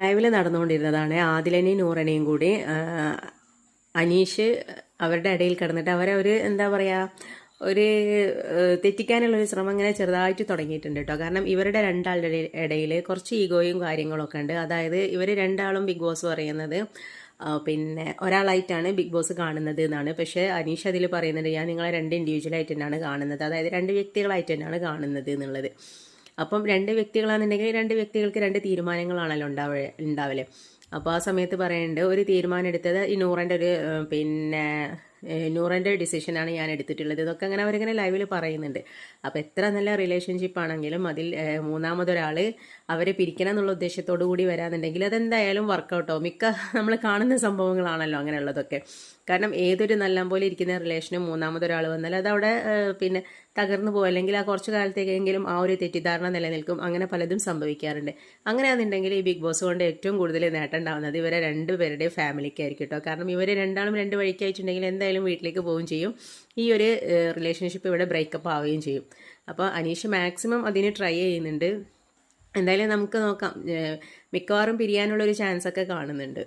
ലൈവിൽ നടന്നുകൊണ്ടിരുന്നതാണ് ആദിലനെയും നൂറനെയും കൂടി. അനീഷ് അവരുടെ ഇടയിൽ കിടന്നിട്ട് അവരെ ഒരു എന്താ പറയുക ഒരു തെറ്റിക്കാനുള്ള ഒരു ശ്രമം ഇങ്ങനെ ചെറുതായിട്ട് തുടങ്ങിയിട്ടുണ്ട് കേട്ടോ. കാരണം ഇവരുടെ രണ്ടാളുടെ ഇടയിൽ കുറച്ച് ഈഗോയും കാര്യങ്ങളൊക്കെ ഉണ്ട്. അതായത് ഇവർ രണ്ടാളും ബിഗ് ബോസ് പറയുന്നത് പിന്നെ ഒരാളായിട്ടാണ് ബിഗ് ബോസ് കാണുന്നത് എന്നാണ്. പക്ഷേ അനീഷ് അതിൽ പറയുന്നുണ്ട് ഞാൻ നിങ്ങളെ രണ്ട് ഇൻഡിവിജ്വലായിട്ട് തന്നെയാണ് കാണുന്നത്. അതായത് രണ്ട് വ്യക്തികളായിട്ട് തന്നെയാണ് കാണുന്നത് എന്നുള്ളത്. അപ്പം രണ്ട് വ്യക്തികളാണെന്നുണ്ടെങ്കിൽ രണ്ട് വ്യക്തികൾക്ക് രണ്ട് തീരുമാനങ്ങളാണല്ലോ ഉണ്ടാവ ഉണ്ടാവൽ. അപ്പോൾ ആ സമയത്ത് പറയേണ്ടത് ഒരു തീരുമാനം എടുത്തത് ഈ നൂറിന്റെ ഒരു പിന്നെ നൂറിന്റെ ഡിസിഷനാണ് ഞാൻ എടുത്തിട്ടുള്ളത്. ഇതൊക്കെ അങ്ങനെ അവരിങ്ങനെ ലൈവിൽ പറയുന്നുണ്ട്. അപ്പോൾ എത്ര നല്ല റിലേഷൻഷിപ്പ് ആണെങ്കിലും അതിൽ മൂന്നാമതൊരാൾ അവരെ പിരിക്കണം എന്നുള്ള ഉദ്ദേശത്തോടു കൂടി വരാന്നുണ്ടെങ്കിൽ അതെന്തായാലും വർക്കൗട്ടോ മിക്ക നമ്മൾ കാണുന്ന സംഭവങ്ങളാണല്ലോ അങ്ങനെയുള്ളതൊക്കെ. കാരണം ഏതൊരു നല്ല പോലെ ഇരിക്കുന്ന റിലേഷനും മൂന്നാമതൊരാൾ വന്നാൽ അതവിടെ പിന്നെ തകർന്നു പോകും അല്ലെങ്കിൽ ആ കുറച്ച് കാലത്തേക്കെങ്കിലും ആ ഒരു തെറ്റിദ്ധാരണ നിലനിൽക്കും. അങ്ങനെ പലതും സംഭവിക്കാറുണ്ട്. അങ്ങനെയാണെന്നുണ്ടെങ്കിൽ ഈ ബിഗ് ബോസ് കൊണ്ട് ഏറ്റവും കൂടുതൽ നേട്ടം ഉണ്ടാവുന്നത്. ഇവരെ രണ്ടുപേരുടെയും ഫാമിലിക്കായിരിക്കും കേട്ടോ. കാരണം ഇവർ രണ്ടാളും രണ്ട് വഴിക്ക് അയച്ചിട്ടുണ്ടെങ്കിൽ എന്തായാലും വീട്ടിലേക്ക് പോവുകയും ചെയ്യും. ഈ ഒരു റിലേഷൻഷിപ്പ് ഇവിടെ ബ്രേക്കപ്പ് ആവുകയും ചെയ്യും. അപ്പോൾ അനീഷ് മാക്സിമം അതിന് ട്രൈ ചെയ്യുന്നുണ്ട്. എന്തായാലും നമുക്ക് നോക്കാം. മിക്കവാറും പിരിയാനുള്ളൊരു ചാൻസ് ഒക്കെ കാണുന്നുണ്ട്.